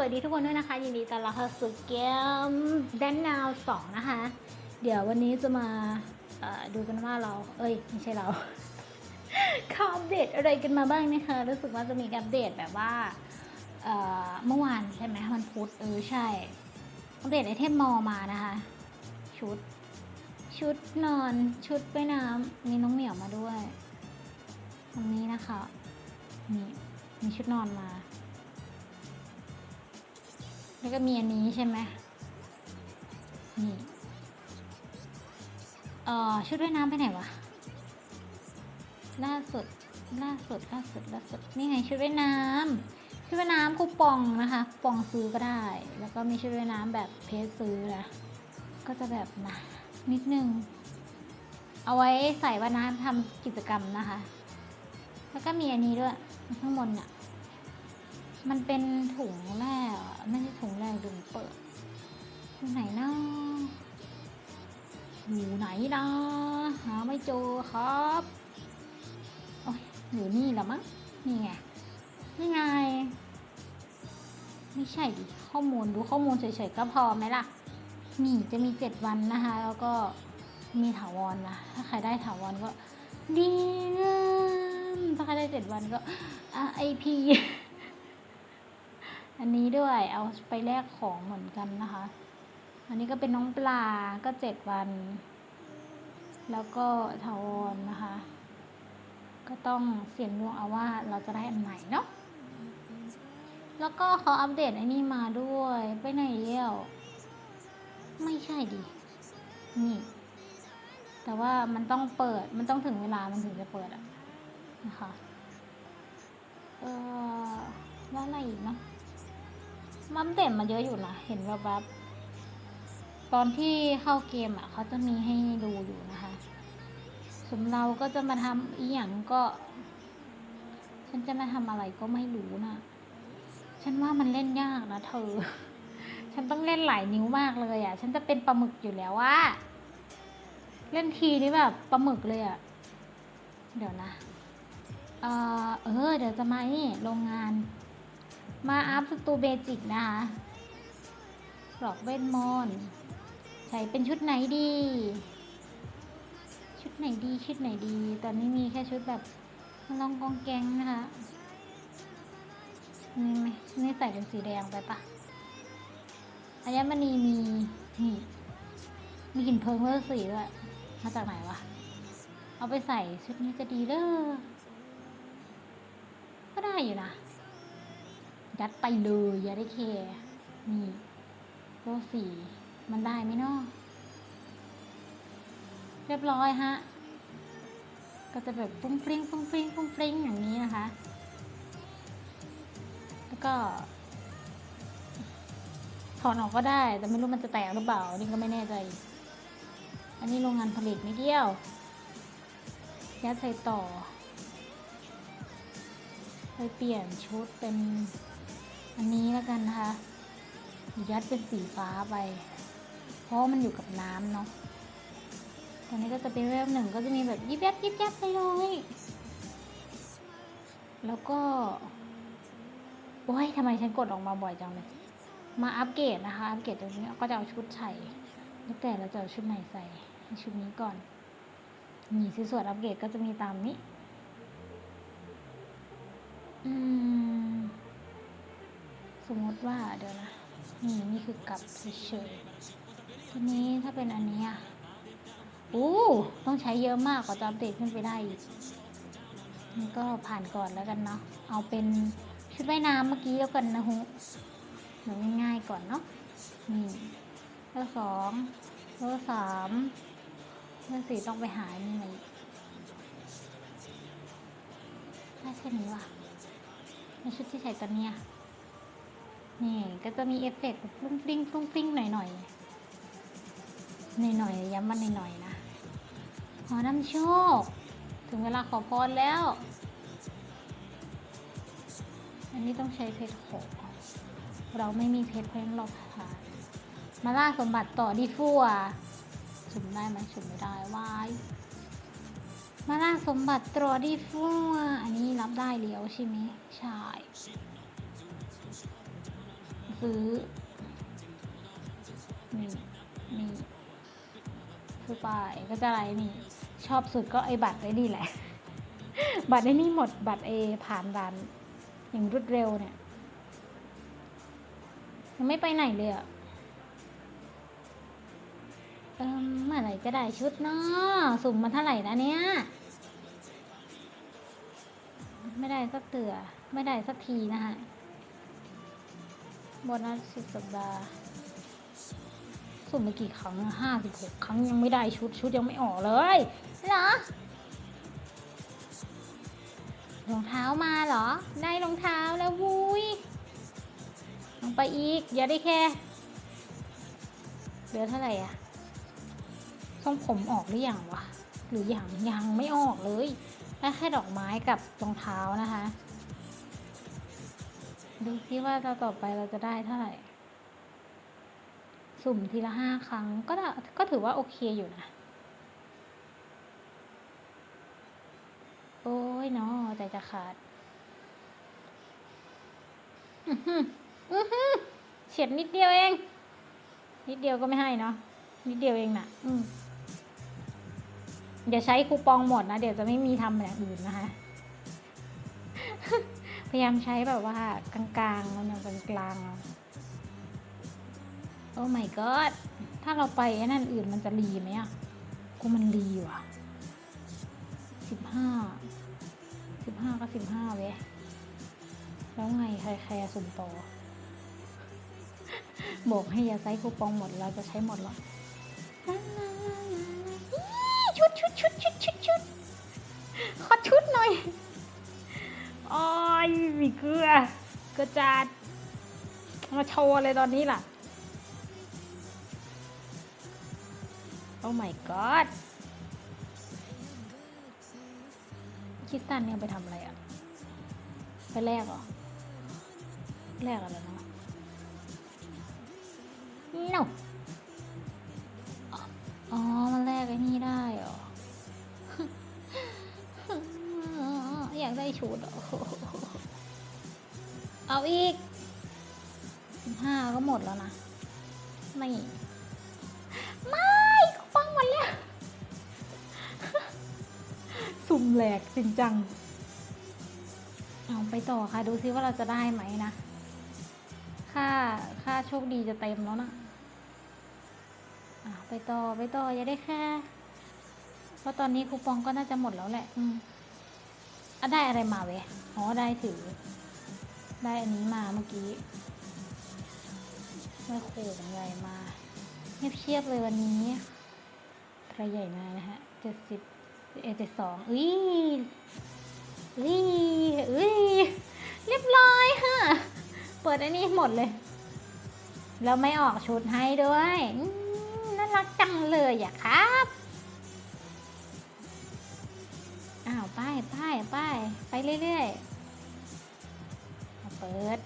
วัสดีทุกคนด้วยนะคะ ยินดีต้อนรับเข้าสู่เกมแดนนาวสองนะคะ เดี๋ยววันนี้จะมาดูกันว่าเรา เอ้ย ไม่ใช่เราเขาอัปเดตอะไรกันมาบ้างนะคะ รู้สึกว่าจะมีอัปเดตแบบว่าเมื่อวานใช่ไหมมันพุธเออใช่ อัปเดตไอเทมมอมานะคะ ชุด ชุดนอน ชุดว่ายน้ำมีน้องเหมียวมาด้วย ตรงนี้นะคะ นี่มีชุดนอนมา แล้วก็มีอันนี้ใช่ไหมนี่เอ่อชุดว่ายน้ำไปไหนวะ ล่าสุด ล่าสุด ล่าสุด ล่าสุด นี่ไงชุดว่ายน้ำชุดว่ายน้ำคูปองนะคะปองซื้อก็ได้ แล้วก็มีชุดว่ายน้ำแบบเพจซื้อนะ ก็จะแบบนะนิดนึง เอาไว้ใส่ว่ายน้ำทำกิจกรรมนะคะ แล้วก็มีอันนี้ด้วยข้างบนเนี่ย มันเป็นถุงแรกไม่ใช่ถุงแรกถุงเปิดไหนนะอยู่ไหนนะหาไม่เจอครับโอ้ยอยู่นี่หละมั้งนี่ไงนี่ไงไม่ใช่ดิข้อมูลดูข้อมูลเฉยๆก็พอไหมล่ะนี่จะมีเจ็ดวันนะคะ แล้วก็มีถาวรนะถ้าใครได้ถาวรก็ดีงามถ้าใครได้เจ็ดวันก็ไอพี อันนี้ด้วยเอาไปแลกของเหมือนกันนะคะ อันนี้ก็เป็นน้องปลาก็เจ็ดวัน แล้วก็ถาวรนะคะ ก็ต้องเสี่ยงดวงเอาว่าเราจะได้อันไหนเนาะแล้วก็เขาอัปเดตไอ้นี่มาด้วยไปไหนเลี้ยวไม่ใช่ดินี่ แต่ว่ามันต้องเปิดมันต้องถึงเวลามันถึงจะเปิดอะนะคะ เออแล้วอะไรอีกเนาะ มัมเด่นมาเยอะอยู่นะ เห็นแบบแบบตอนที่เข้าเกมอะ เขาจะมีให้ดูอยู่นะคะส่วนเราก็จะมาทำอีหยังก็ ฉันจะมาทำอะไรก็ไม่รู้นะฉันว่ามันเล่นยากนะเธอ ฉันต้องเล่นหลายนิ้วมากเลยอะ ฉันจะเป็นปลาหมึกอยู่แล้วว่าเล่นทีนี่แบบปลาหมึกเลยอะ เดี๋ยวนะ เออเออ เดี๋ยวจะมานี่โรงงาน มาอัพสตูเบจิกนะคะกรอกเวทมนต์ใส่เป็นชุดไหนดี ชุดไหนดีชุดไหนดี ตอนนี้มีแค่ชุดแบบลองกองแกงนะคะนี่ไหมนี่ใส่เป็นสีแดงไปปะอัญมณีมีนี่มีกลิ่นเพลิงเวอสีด้วยมาจากไหนวะ เอาไปใส่ชุดนี้จะดีเลยก็ได้อยู่นะ ยัดไปเลยอย่าได้แคร์นี่โลสีมันได้ไหมเนาะเรียบร้อยฮะ ก็จะแบบฟุ้งฟริ้งฟุ้งฟริ้งฟุ้งฟริ้งอย่างนี้นะคะ แล้วก็ถอนออกก็ได้ แต่ไม่รู้มันจะแตกหรือเปล่า นี่ก็ไม่แน่ใจ อันนี้โรงงานผลิตไม่เดียว ยัดใส่ต่อไปเปลี่ยนชุดเป็น อันนี้แล้วกันนะคะยัดเป็นสีฟ้าไป เพราะมันอยู่กับน้ำเนาะตอนนี้ก็จะเป็นเว็บหนึ่งก็จะมีแบบยิบยับยิบยับไปเลย แล้วก็ โอ้ยทำไมฉันกดออกมาบ่อยจังเลย มาอัปเกรดนะคะ อัปเกรดตรงนี้ก็จะเอาชุดใส่แล้วแต่เราจะเอาชุดไหนใส่ชุดนี้ก่อน นี่ที่ส่วนอัปเกรดก็จะมีตามนี้ อืม สมมติว่าเดี๋ยวนะ นี่นี่คือกลับเฉยๆทีนี้ถ้าเป็นอันนี้อะอู้ต้องใช้เยอะมากกว่าจะอัปเดตขึ้นไปได้อีกนี่ก็ผ่านก่อนแล้วกันเนาะเอาเป็นชุดว่ายน้ำเมื่อกี้แล้วกันนะฮุหนูง่ายๆก่อนเนาะนี่เบอร์สองเบอร์สามเบอร์สี่ต้องไปหานี่มาอีกได้แค่นี้ว่ะในชุดที่ใส่ตอนเนี้ย นี่ก็จะมีเอฟเฟกต์ฟุ้งฟิ้งฟุ้งฟิ้งหน่อยหน่อยหน่อยหน่อยๆย้ำมันหน่อยหน่อยๆนะขอนำโชค ถึงเวลาขอพรแล้ว อันนี้ต้องใช้เพชรขอเราไม่มีเพชรเพราะฉะนั้นเราผ่านมาล่าสมบัติต่อดีฟัวสุ่มได้ไหมสุ่มไม่ได้วายมาล่าสมบัติตรอดีฟัวอันนี้รับได้แล้วใช่ไหมใช่ ซื้อนี่นี่คือไปก็จะอะไรนี่ ชอบสุดก็ไอ้บัตรไอ้นี่แหละ บัตรไอ้นี่หมดบัตรเอผ่านด่านอย่างรวดเร็วเนี่ยยังไม่ไปไหนเลยอะเออเมื่อไหร่จะได้ชุดเนาะสุ่มมาเท่าไหร่นะเนี่ยไม่ได้สักเตือไม่ได้สักทีนะคะ โบนัสสิบสัปดาห์สุ่มไปกี่ครั้งห้าสิบหกครั้งยังไม่ได้ชุดชุดยังไม่ออกเลยเหรอรองเท้ามาเหรอ ได้รองเท้าแล้ววุ้ยลงไปอีก อย่าได้แค่เหลือเท่าไหร่อะทรงผมออกหรือยังวะ หรืออยังยังไม่ออกเลยได้แค่ดอกไม้กับรองเท้านะคะ ดูซิว่าเราต่อไปเราจะได้เท่าไหร่ สุ่มทีละห้าครั้งก็ก็ถือว่าโอเคอยู่นะ โอ้ยเนาะใจจะขาด อือหืออือหือเฉียดนิดเดียวเอง นิดเดียวก็ไม่ให้เนาะ นิดเดียวเองน่ะ อืมเดี๋ยวใช้คูปองหมดนะ เดี๋ยวจะไม่มีทำอย่างอื่นนะคะ พยายามใช้แบบว่ากลางๆแล้วเนี่ยกลางๆโอ้ my god ถ้าเราไปไอ้นั่นอื่นมันจะรีไหมอะกูมันรีว่ะสิบห้าสิบห้าก็สิบห้าเว้ยแล้วไงใครใครๆสุ่มต่อบอกให้อย่าใช้คูปองหมดเราจะใช้หมดหรอชุดชุดชุดชุดชุดชุดขอชุดหน่อย อ้ยมีเกลือกระจาดมาโชว์เลยตอนนี้ล่ะ โอ้ my god คิสตันเนี่ยไปทำอะไรอะไปแลกเหรอแลกอะไรเนาะ no อ๋อ มันแลกไอ้นี่ได้ ชุดเอาอีกสิบห้าก็หมดแล้วนะ ไม่ ไม่ฟังหมดแล้ว สุ่มแหลกจริงจัง เอาไปต่อค่ะ ดูซิว่าเราจะได้ไหมนะ ค่า ค่าโชคดีจะเต็มแล้วนะอะไปต่อ ไปต่อ อย่าได้แค่ เพราะตอนนี้คูปองก็น่าจะหมดแล้วแหละ อืม อะได้อะไรมาเว้ยอ๋อได้ถือ ได้อันนี้มาเมื่อกี้ไม่โขงใหญ่มาเงียบเชียบเลยวันนี้ใครใหญ่มานะฮะเจ็ดสิบเอเจ็ดสองอุ้ยอุ้ยอุ้ยเรียบร้อยค่ะ เปิดอันนี้หมดเลย แล้วไม่ออกชุดให้ด้วยน่ารักจังเลยอะครับ อ้าวไปไปไปไปเรื่อยๆเปิด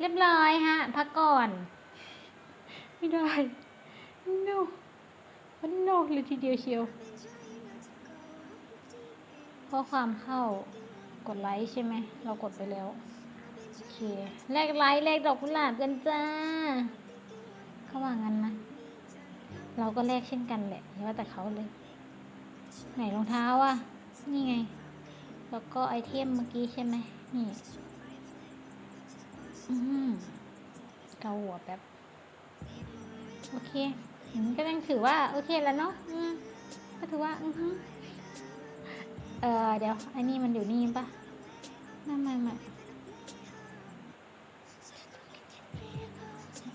เรียบร้อยฮะพักก่อน ไม่ได้ no มัน no เลยทีเดียวเชียวข้อความเข้ากดไลค์ใช่ไหม เรากดไปแล้ว โอเค แลกไลค์แลกดอกกุหลาบกันจ้าเขาว่างั้นนะ เราก็แลกเช่นกันแหละอย่าว่าแต่เขาเลย ไหนรองเท้าอะ นี่ไง แล้วก็ไอเทมเมื่อกี้ใช่ไหมนี่ อืมเกาหัวแป๊บโอเคก็ยังถือว่า โอเคแล้วเนาะอืมก็ถือว่าอือเออเดี๋ยวไอ้นี่มันอยู่นี่ปะไม่ไม่ไม่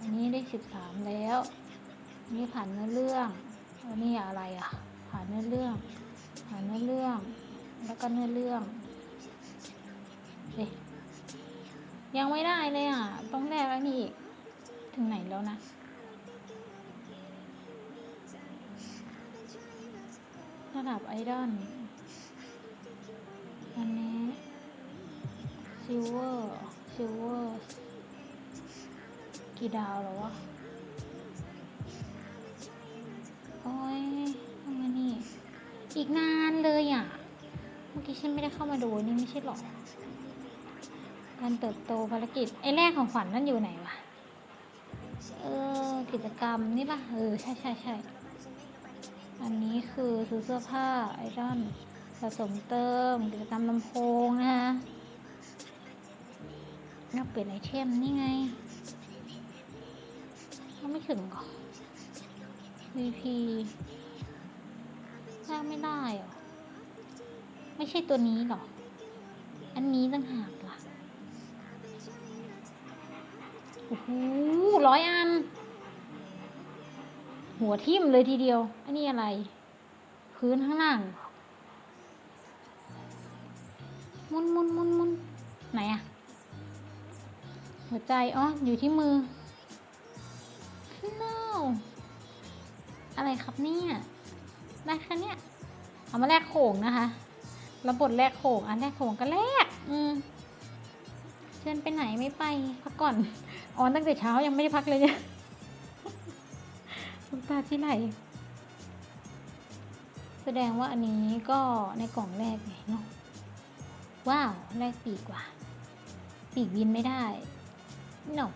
อันนี้ได้สิบสามแล้วอันนี้ผ่านเนื้อเรื่องอันนี้อะไรอะ ผ่านเนื้อเรื่อง ผ่านเนื้อเรื่อง แล้วก็เนื้อเรื่องเอ๊ยังไม่ได้เลยอะ ต้องแลกแล้วนี่อีก ถึงไหนแล้วนะ ระดับไอดอลอันนี้ซิลเวอร์ซิลเวอร์กี่ดาวแล้ววะ โอ้ยทำไมนี่ อีกนานเลยอะ มื่อกี้ฉันไม่ได้เข้ามาดูนี่ไม่ใช่หรอการเติบโตภารกิจไอ้แรกของขวัญนั่นอยู่ไหนวะ เออ กิจกรรมนี่ปะเออ ใช่ใช่ใช่อันนี้คือซื้อเสื้อผ้าไอรอนสะสมเติม กิจกรรมลำโพงนะคะนักเปลี่ยนไอเทมนี่ไงก็ไม่ถึงก่อน VP สร้างไม่ได้หรอ ไม่ใช่ตัวนี้หรอก อันนี้ต่างหากล่ะโอ้โหร้อยอัน หัวทิ่มเลยทีเดียว อันนี้อะไร พื้นข้างล่างมุนมุนมุนมุนไหนอะหัวใจ อ๋อ อยู่ที่มือ no อะไรครับเนี่ย ได้แค่เนี้ยเอามาแลกโขงนะคะ ระบบแลกโขงอันแลกโขงก็แลกอืมเชิญไปไหนไม่ไปพักก่อนออนตั้งแต่เช้ายังไม่ได้พักเลยเนี่ยน้ำตาที่ไหลแสดงว่าอันนี้ก็ในกล่องแรกไงเนาะว้าวแรกปีกว่า ปีกบินไม่ได้ no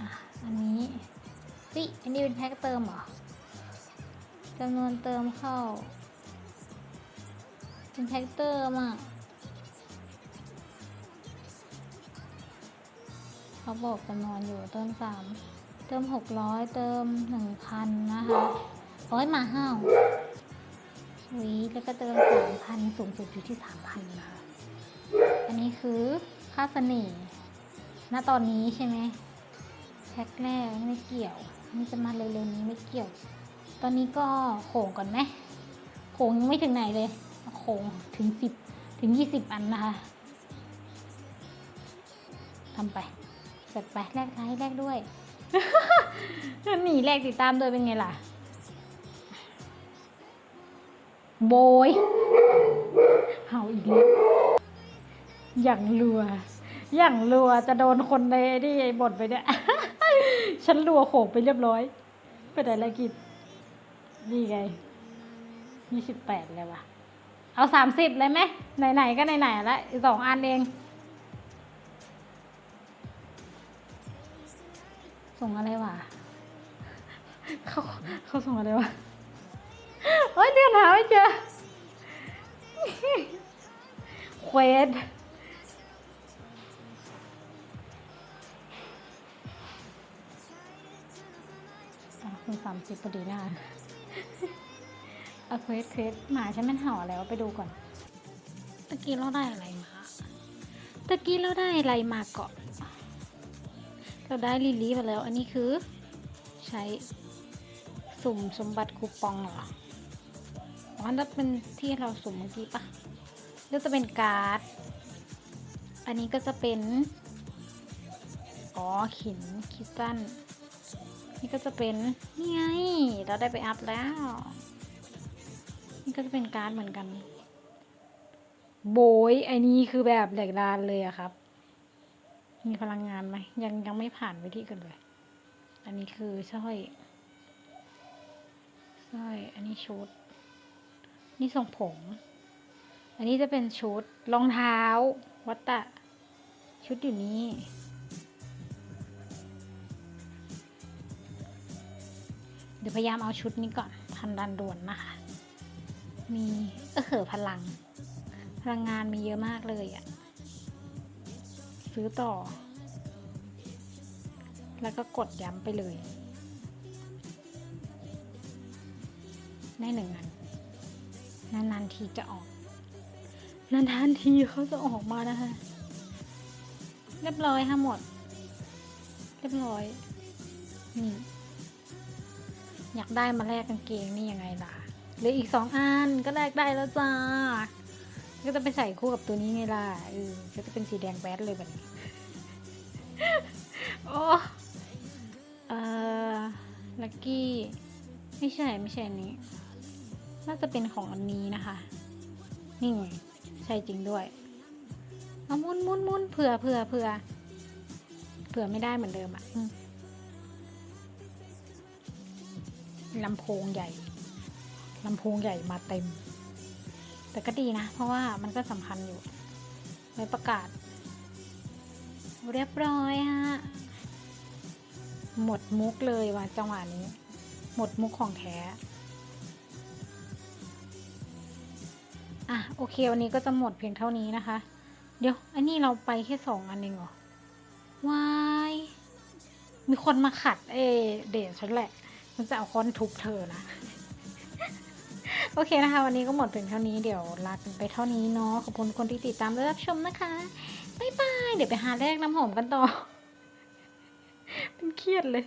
อะอันนี้สิอันนี้เป็นแพ็คเติมเหรอจำนวนเติมเข้า เป็นแพ็คเติมอะเขาบอกจำนวนอยู่เติมสามเติมหกร้อยเติมหนึ่งพันนะคะร้อยมาห้าววีแล้วก็เติมสามพันสูงสุดอยู่ที่สามพันนะคะอันนี้คือค่าเสน่ห์ณตอนนี้ใช่ไหมแพ็คแรกไม่เกี่ยวนี่จะมาเร็วๆนี้ไม่เกี่ยว ตอนนี้ก็โขงก่อนไหมโขงยังไม่ถึงไหนเลย โขงถึงสิบถึงยี่สิบอันนะคะทำไปเสร็จไปแลกท้ายแลกด้วยหนีแลกติดตามโดยเป็นไงล่ะ โบยเห่าอีกแล้วอย่างรัว อย่างรัวจะโดนคนในนี่บทไปเนี่ยฉันรัวโขกไปเรียบร้อยไปไหนละกิจนี่ไงยี่สิบแปดเลยว่ะ เอาสามสิบเลยไหมไหนๆก็ไหนๆละสองอันเอง ส่งอะไรวะเขาเขาส่งอะไรวะโอ้ยเดือนหาไม่เจอเควสอะคุณสามสิบพอดีนะ เอาเควสเควสหมาฉันมันเห่าอะไรวไปดูก่อน ตะกี้เราได้อะไรมาตะกี้เราได้อะไรมาเกาะเราได้ลิลี่มาแล้ว อันนี้คือ ใช้สุ่มสมบัติคูปองเหรออ๋อนั่นเป็นที่เราสุ่มเมื่อกี้ปะแล้วจะเป็นการ์ด อันนี้ก็จะเป็น อ๋อขินคิตตันนี่ก็จะเป็น นี่ไง เราได้ไปอัพแล้ว นี่ก็จะเป็นการ์ดเหมือนกัน โบยไอ้นี้คือแบบแหลกดานเลยอะครับ มีพลังงานไหมยังยังไม่ผ่านวิธีกันเลย อันนี้คือสร้อยสร้อยอันนี้ชุด นี่ทรงผม อันนี้จะเป็นชุดรองเท้า วัตตะ ชุดอยู่นี้เดี๋ยวพยายามเอาชุดนี้ก่อนทันดันด่วนนะคะ มีเออเหอพลัง พลังงานมีเยอะมากเลยอะซื้อต่อ แล้วก็กดย้ำไปเลยได้หนึ่งอันนานๆทีจะออก นานๆทีเขาจะออกมานะคะเรียบร้อยค่ะหมด เรียบร้อย นี่ อยากได้มาแลกกางเกงนี่ยังไงล่ะ เหลืออีกสองอันก็แลกได้แล้วจ้า ก็จะไปใส่คู่กับตัวนี้ไงล่ะเออก็จะเป็นสีแดงแบดเลยแบบนี้ โอ้เออลักกี้ ไม่ใช่ไม่ใช่นี้ น่าจะเป็นของอันนี้นะคะ นี่ไงใช่จริงด้วยเอามุนมุนมุนเผื่อเผื่อเผื่อเผื่อไม่ได้เหมือนเดิมอะ่ะลำโพงใหญ่ ลำโพงใหญ่มาเต็ม แต่ก็ดีนะ เพราะว่ามันก็สำคัญอยู่ไว้ประกาศ เรียบร้อยฮะ หมดมุกเลยว่ะจังหวะนี้ หมดมุกของแท้อะโอเควันนี้ก็จะหมดเพียงเท่านี้นะคะ เดี๋ยว อันนี้เราไปแค่สองอันเองเหรอวายมีคนมาขัด เอเดทฉันแหละ มันจะเอาค้อนทุบเธอนะ โอเคนะคะ วันนี้ก็หมดเพียงเท่านี้เดี๋ยวลาไปเท่านี้เนาะขอบคุณคนที่ติดตามและรับชมนะคะบ๊ายบายเดี๋ยวไปหาแลกน้ำหอมกันต่อ เป็นเครียดเลย